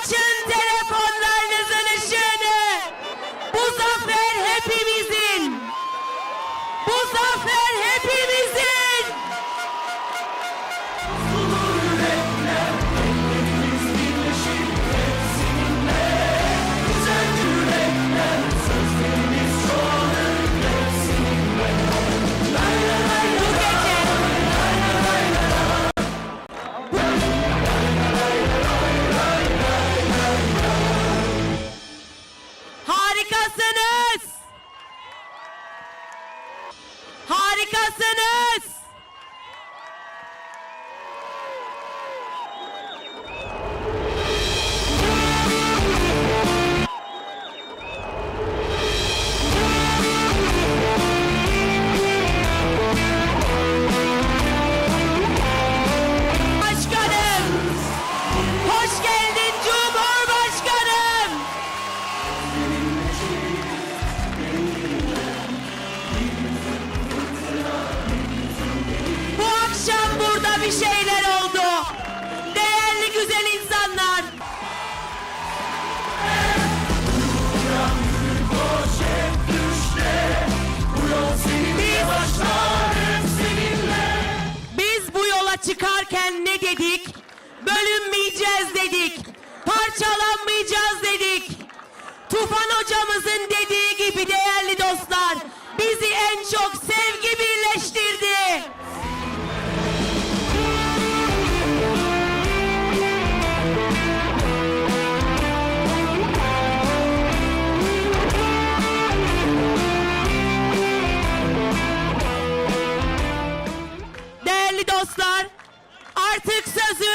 Açın telefonlarınızın ışığını. Bu zafer hepimizin. Bu zafer Because. Bir şeyler oldu. Değerli güzel insanlar. Biz bu yola çıkarken ne dedik? Bölünmeyeceğiz dedik. Parçalanmayacağız dedik. Tufan hocamızın dediği gibi değerli dostlar, bizi en çok sevgi birleştirdi. dostlar. Artık sözü